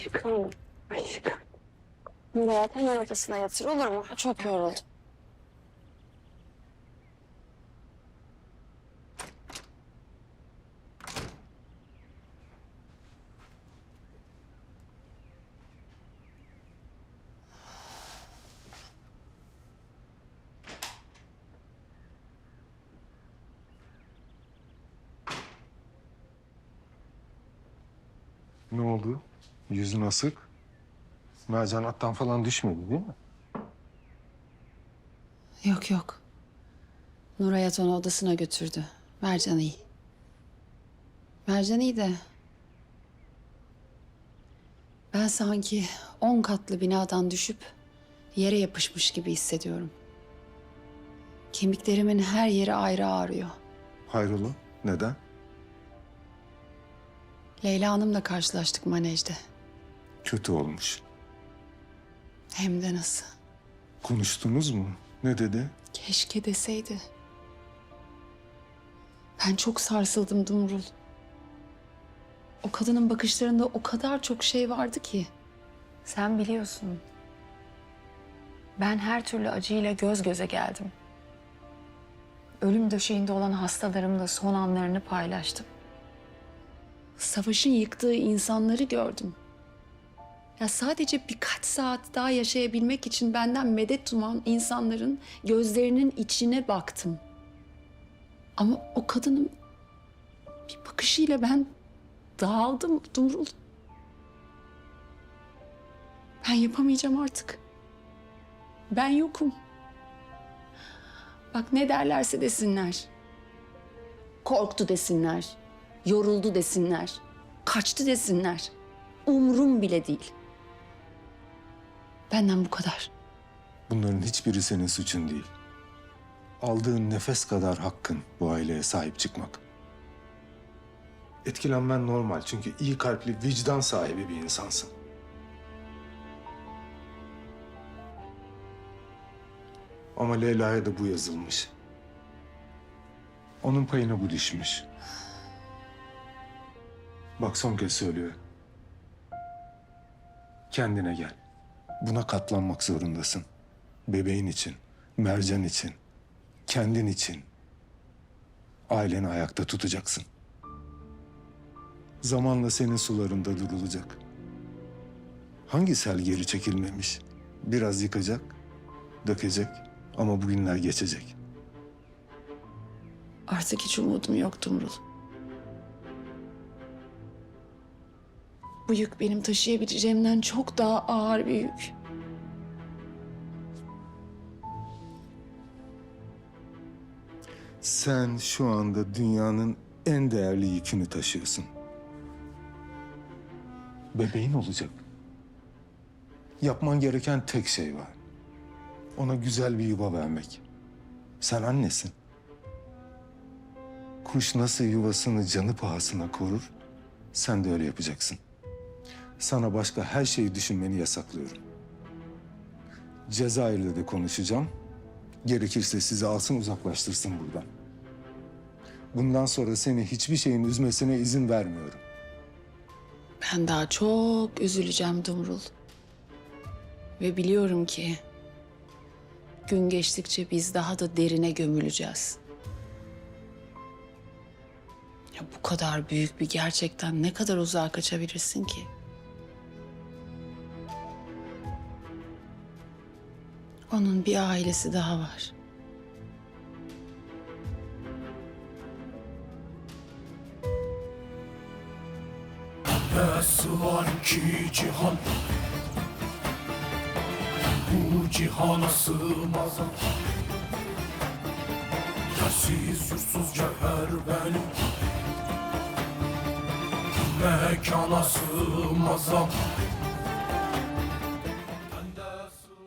Aşkım. Aşkım. Murat hemen ortasına yatır olur mu? Çok yoruldum. Ne oldu? Yüzün asık. Mercan attan falan düşmedi değil mi? Yok yok. Nur Hayat onu odasına götürdü. Mercan iyi. Mercan iyi de... Ben sanki on katlı binadan düşüp yere yapışmış gibi hissediyorum. Kemiklerimin her yeri ayrı ağrıyor. Hayrola? Neden? Leyla Hanım'la karşılaştık manejde. Kötü olmuş. Hem de nasıl. Konuştunuz mu? Ne dedi? Keşke deseydi. Ben çok sarsıldım Dumrul. O kadının bakışlarında o kadar çok şey vardı ki. Sen biliyorsun. Ben her türlü acıyla göz göze geldim. Ölüm döşeğinde olan hastalarımla son anlarını paylaştım. Savaşın yıktığı insanları gördüm. Ya sadece birkaç saat daha yaşayabilmek için benden medet uman insanların gözlerinin içine baktım. Ama o kadının bir bakışıyla ben dağıldım Dumrul. Ben yapamayacağım artık. Ben yokum. Bak ne derlerse desinler. Korktu desinler. Yoruldu desinler. Kaçtı desinler. Umrum bile değil. Benden bu kadar. Bunların hiçbiri senin suçun değil. Aldığın nefes kadar hakkın bu aileye sahip çıkmak. Etkilenmen normal çünkü iyi kalpli, vicdan sahibi bir insansın. Ama Leyla'ya da bu yazılmış. Onun payına bu düşmüş. Bak son kez söylüyorum. Kendine gel. Buna katlanmak zorundasın. Bebeğin için, Mercan için, kendin için. Aileni ayakta tutacaksın. Zamanla senin sularında durulacak. Hangi sel geri çekilmemiş? Biraz yıkacak, dökecek ama bu günler geçecek. Artık hiç umudum yok Dumrul. Bu yük benim taşıyabileceğimden çok daha ağır bir yük. Sen şu anda dünyanın en değerli yükünü taşıyorsun. Bebeğin olacak. Yapman gereken tek şey var. Ona güzel bir yuva vermek. Sen annesin. Kuş nasıl yuvasını canı pahasına korur, sen de öyle yapacaksın. Sana başka her şeyi düşünmeni yasaklıyorum. Cezayir'le de konuşacağım. Gerekirse sizi alsın uzaklaştırsın buradan. Bundan sonra seni hiçbir şeyin üzmesine izin vermiyorum. Ben daha çok üzüleceğim Dumrul. Ve biliyorum ki gün geçtikçe biz daha da derine gömüleceğiz. Ya bu kadar büyük bir gerçekten ne kadar uzağa kaçabilirsin ki? Onun bir ailesi daha var. Nasıl var ki cihan? Bu cihana sığmaz. Yersiz yursuz cevher benim. Mekana sığmaz